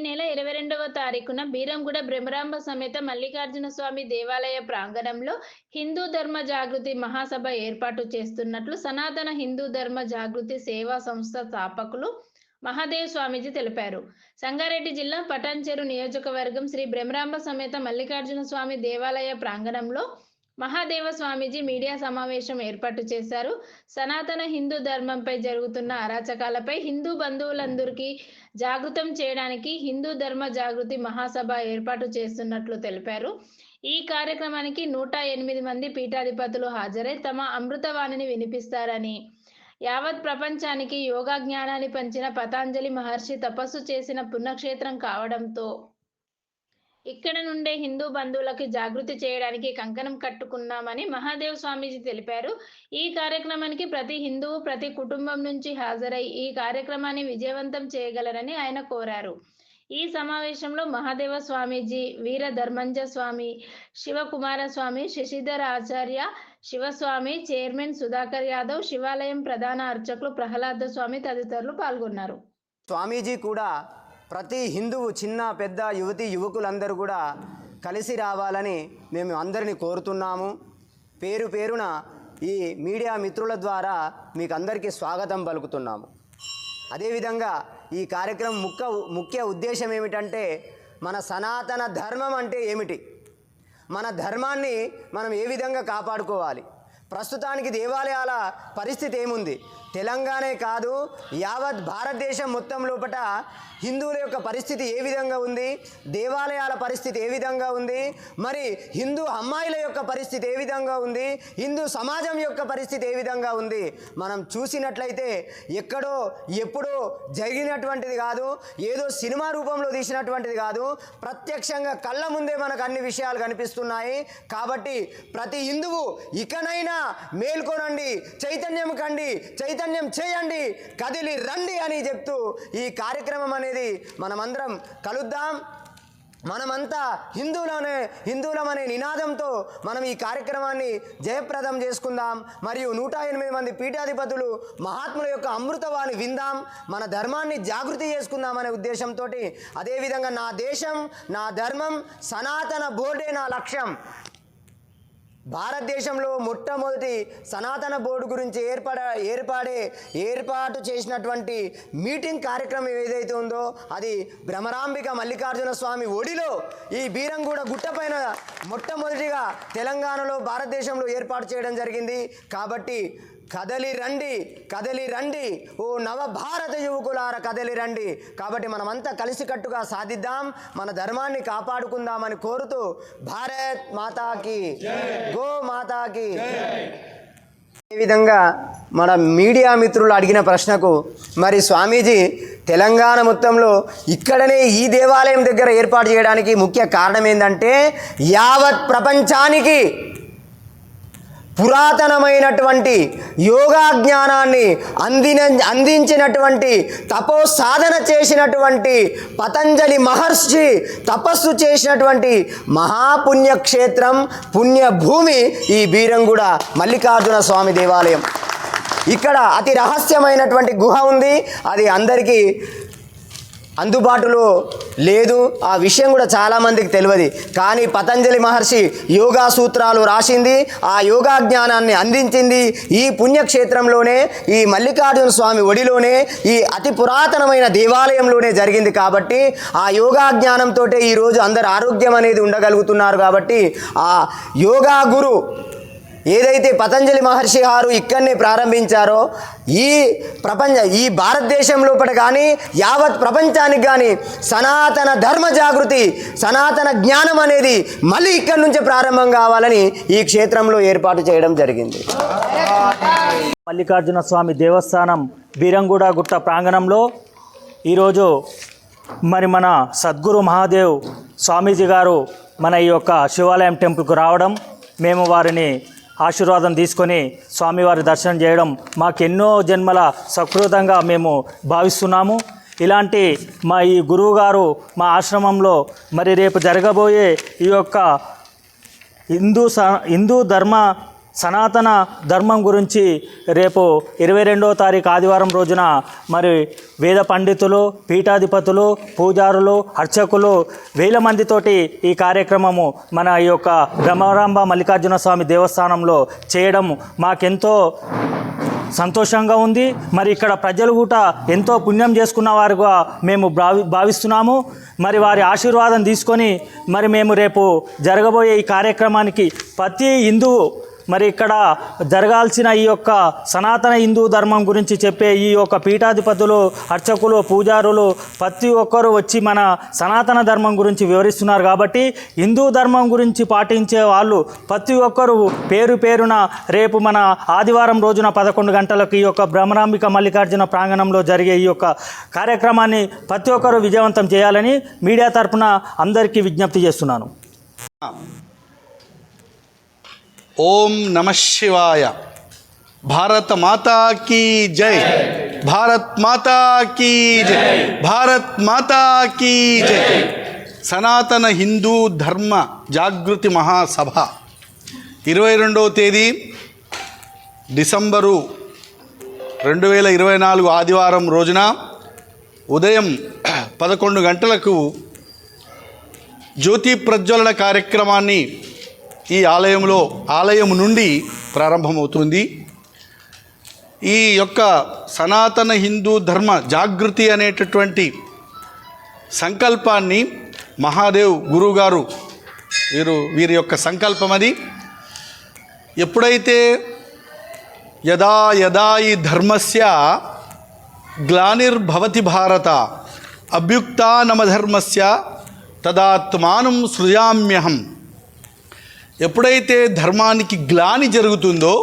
నెల ఇరవై రెండవ తారీఖున బీరంగూడ బ్రహ్మరాంబ సమేత మల్లికార్జున స్వామి దేవాలయ ప్రాంగణంలో హిందూ ధర్మ జాగృతి మహాసభ ఏర్పాటు చేస్తున్నట్లు సనాతన హిందూ ధర్మ జాగృతి సేవా సంస్థ స్థాపకులు మహాదేవ్ స్వామీజీ తెలిపారు. సంగారెడ్డి జిల్లా పటాన్చెరు నియోజకవర్గం శ్రీ బ్రహ్మరాంబ సమేత మల్లికార్జున స్వామి దేవాలయ ప్రాంగణంలో మహాదేవ స్వామీజీ మీడియా సమావేశం ఏర్పాటు చేశారు. సనాతన హిందూ ధర్మంపై జరుగుతున్న అరాచకాలపై హిందూ బంధువులందరికీ జాగృతం చేయడానికి హిందూ ధర్మ జాగృతి మహాసభ ఏర్పాటు చేస్తున్నట్లు తెలిపారు. ఈ కార్యక్రమానికి నూట ఎనిమిది మంది పీఠాధిపతులు హాజరై తమ అమృతవాణిని వినిపిస్తారని యావత్ ప్రపంచానికి యోగా జ్ఞానాన్ని పంచిన పతాంజలి మహర్షి తపస్సు చేసిన పుణ్యక్షేత్రం కావడంతో ఇక్కడ నుండే హిందూ బంధువులకి జాగృతి చేయడానికి కంకణం కట్టుకున్నామని మహాదేవ్ స్వామీజీ తెలిపారు. ఈ కార్యక్రమానికి ప్రతి హిందువు ప్రతి కుటుంబం నుంచి హాజరై ఈ కార్యక్రమాన్ని విజయవంతం చేయగలరని ఆయన కోరారు. ఈ సమావేశంలో మహాదేవ స్వామీజీ వీర ధర్మంజ స్వామి శివకుమార స్వామి శశిధర్ ఆచార్య శివస్వామి చైర్మన్ సుధాకర్ యాదవ్ శివాలయం ప్రధాన అర్చకులు ప్రహ్లాద స్వామి తదితరులు పాల్గొన్నారు. స్వామీజీ కూడా ప్రతి హిందువు చిన్న పెద్ద యువతి యువకులందరూ కూడా కలిసి రావాలని మేము అందరిని కోరుతున్నాము. పేరు పేరున ఈ మీడియా మిత్రుల ద్వారా మీకు అందరికీ స్వాగతం పలుకుతున్నాము. అదేవిధంగా ఈ కార్యక్రమం ముఖ్య ముఖ్య ఉద్దేశం ఏమిటంటే మన సనాతన ధర్మం అంటే ఏమిటి? మన ధర్మాన్ని మనం ఏ విధంగా కాపాడుకోవాలి? ప్రస్తుతానికి దేవాలయాల పరిస్థితి ఏముంది? తెలంగాణే కాదు యావత్ భారతదేశం మొత్తం లోపట హిందువుల యొక్క పరిస్థితి ఏ విధంగా ఉంది దేవాలయాల పరిస్థితి ఏ విధంగా ఉంది మరి హిందూ అమ్మాయిల యొక్క పరిస్థితి ఏ విధంగా ఉంది హిందూ సమాజం యొక్క పరిస్థితి ఏ విధంగా ఉంది మనం చూసినట్లయితే ఎక్కడో ఎప్పుడో జరిగినటువంటిది కాదు ఏదో సినిమా రూపంలో తీసినటువంటిది కాదు ప్రత్యక్షంగా కళ్ళ ముందే మనకు అన్ని విషయాలు కనిపిస్తున్నాయి. కాబట్టి ప్రతి హిందువు ఇకనైనా మేల్కొనండి చైతన్యం కండి చైతన్యం చేయండి కదిలి రండి అని చెప్తూ ఈ కార్యక్రమం అనేది మనమందరం కలుద్దాం. మనమంతా హిందువులనే హిందువులమనే నినాదంతో మనం ఈ కార్యక్రమాన్ని జయప్రదం చేసుకుందాం. మరియు నూట ఎనిమిది మంది పీఠాధిపతులు మహాత్ముల యొక్క అమృతవాణి విందాం. మన ధర్మాన్ని జాగృతి చేసుకుందాం అనే ఉద్దేశంతో అదేవిధంగా నా దేశం నా ధర్మం సనాతన బోర్డే నా లక్ష్యం. భారతదేశంలో మొట్టమొదటి సనాతన బోర్డు గురించి ఏర్పడ ఏర్పాడే ఏర్పాటు చేసినటువంటి మీటింగ్ కార్యక్రమం ఏదైతే ఉందో అది భ్రమరాంబిక మల్లికార్జున స్వామి ఒడిలో ఈ బీరంగూడ గుట్టపైన మొట్టమొదటిగా తెలంగాణలో భారతదేశంలో ఏర్పాటు చేయడం జరిగింది. కాబట్టి కదలి రండి కదలి రండి. ఓ నవభారత యువకులార కదలి రండి. కాబట్టి మనమంతా కలిసికట్టుగా సాధిద్దాం మన ధర్మాన్ని కాపాడుకుందామని కోరుతూ భారత్ మాతాకి గో మాతాకి ఈ విధంగా మన మీడియా మిత్రులు అడిగిన ప్రశ్నకు మరి స్వామీజీ తెలంగాణ మొత్తంలో ఇక్కడనే ఈ దేవాలయం దగ్గర ఏర్పాటు చేయడానికి ముఖ్య కారణం ఏంటంటే యావత్ ప్రపంచానికి పురాతనమైనటువంటి యోగా జ్ఞానాన్ని అందిన అందించినటువంటి తపో సాధన చేసినటువంటి పతంజలి మహర్షి తపస్సు చేసినటువంటి మహాపుణ్యక్షేత్రం పుణ్యభూమి ఈ బీరంగుడ మల్లికార్జున స్వామి దేవాలయం. ఇక్కడ అతి రహస్యమైనటువంటి గుహ ఉంది. అది అందరికీ అందుబాటులో లేదు. ఆ విషయం కూడా చాలామందికి తెలియదు. కానీ పతంజలి మహర్షి యోగా సూత్రాలు రాసింది. ఆ యోగా జ్ఞానాన్ని అందించింది. ఈ పుణ్యక్షేత్రంలోనే ఈ మల్లికార్జున స్వామి ఒడిలోనే ఈ అతి పురాతనమైన దేవాలయంలోనే జరిగింది కాబట్టి ఆ యోగా జ్ఞానంతో ఈరోజు అందరు ఆరోగ్యం అనేది ఉండగలుగుతున్నారు కాబట్టి ఆ యోగా గురు ఏదైతే పతంజలి మహర్షి గారు ఇక్కడనే ప్రారంభించారో ఈ ప్రపంచ ఈ భారతదేశం లోపల కానీ యావత్ ప్రపంచానికి కానీ సనాతన ధర్మ జాగృతి సనాతన జ్ఞానం అనేది మళ్ళీ ఇక్కడి నుంచే ప్రారంభం కావాలని ఈ క్షేత్రంలో ఏర్పాటు చేయడం జరిగింది. మల్లికార్జున స్వామి దేవస్థానం బీరంగూడ గుట్ట ప్రాంగణంలో ఈరోజు మరి మన సద్గురు మహాదేవ్ స్వామీజీ గారు మన ఈ యొక్క శివాలయం టెంపుల్కు రావడం మేము వారిని ఆశీర్వాదం తీసుకొని స్వామివారి దర్శనం చేయడం మాకెన్నో జన్మల సకృతంగా మేము భావిస్తున్నాము. ఇలాంటి మా ఈ గురువు గారు మా ఆశ్రమంలో మరి రేపు జరగబోయే ఈ యొక్క హిందూ స హిందూ ధర్మ సనాతన ధర్మం గురించి రేపు ఇరవై రెండవ తారీఖు ఆదివారం రోజున మరి వేద పండితులు పీఠాధిపతులు పూజారులు అర్చకులు వేల మందితోటి ఈ కార్యక్రమము మన ఈ యొక్క బ్రహ్మరాంబ మల్లికార్జున స్వామి దేవస్థానంలో చేయడం మాకెంతో సంతోషంగా ఉంది. మరి ఇక్కడ ప్రజలు కూడా ఎంతో పుణ్యం చేసుకున్న వారుగా మేము భావి భావిస్తున్నాము. మరి వారి ఆశీర్వాదం తీసుకొని మరి మేము రేపు జరగబోయే ఈ కార్యక్రమానికి ప్రతి హిందువు మరి ఇక్కడ జరగాల్సిన ఈ యొక్క సనాతన హిందూ ధర్మం గురించి చెప్పే ఈ యొక్క పీఠాధిపతులు అర్చకులు పూజారులు ప్రతి ఒక్కరు వచ్చి మన సనాతన ధర్మం గురించి వివరిస్తున్నారు కాబట్టి హిందూ ధర్మం గురించి పాటించే వాళ్ళు ప్రతి ఒక్కరు పేరు పేరున రేపు మన ఆదివారం రోజున పదకొండు గంటలకు ఈ యొక్క బ్రహ్మరాంబిక మల్లికార్జున ప్రాంగణంలో జరిగే ఈ యొక్క కార్యక్రమాన్ని ప్రతి ఒక్కరూ విజయవంతం చేయాలని మీడియా తరపున అందరికీ విజ్ఞప్తి చేస్తున్నాను. ఓం నమ శివాయ. భారత మాతా కీ జై. భారత్ మాతా కీ జై. భారత్ మాతా కీ జై. సనాతన హిందూ ధర్మ జాగృతి మహాసభ. ఇరవై రెండవ తేదీ డిసెంబరు రెండు వేల ఇరవై నాలుగు ఆదివారం రోజున ఉదయం పదకొండు గంటలకు జ్యోతి ప్రజ్వలన కార్యక్రమాన్ని ఈ ఆలయంలో ఆలయం నుండి ప్రారంభమవుతుంది. ఈ యొక్క సనాతన హిందూ ధర్మ జాగృతి అనేటటువంటి సంకల్పాన్ని మహాదేవ్ గురువుగారు వీరు వీరి యొక్క సంకల్పం అది. ఎప్పుడైతే యదా యదా ఈ ధర్మస్య గ్లానిర్భవతి భారత అభ్యుక్తానమధర్మస్య తదాత్మానం సృజామ్యహం. ఎప్పుడైతే ధర్మానికి గ్లాని జరుగుతుందో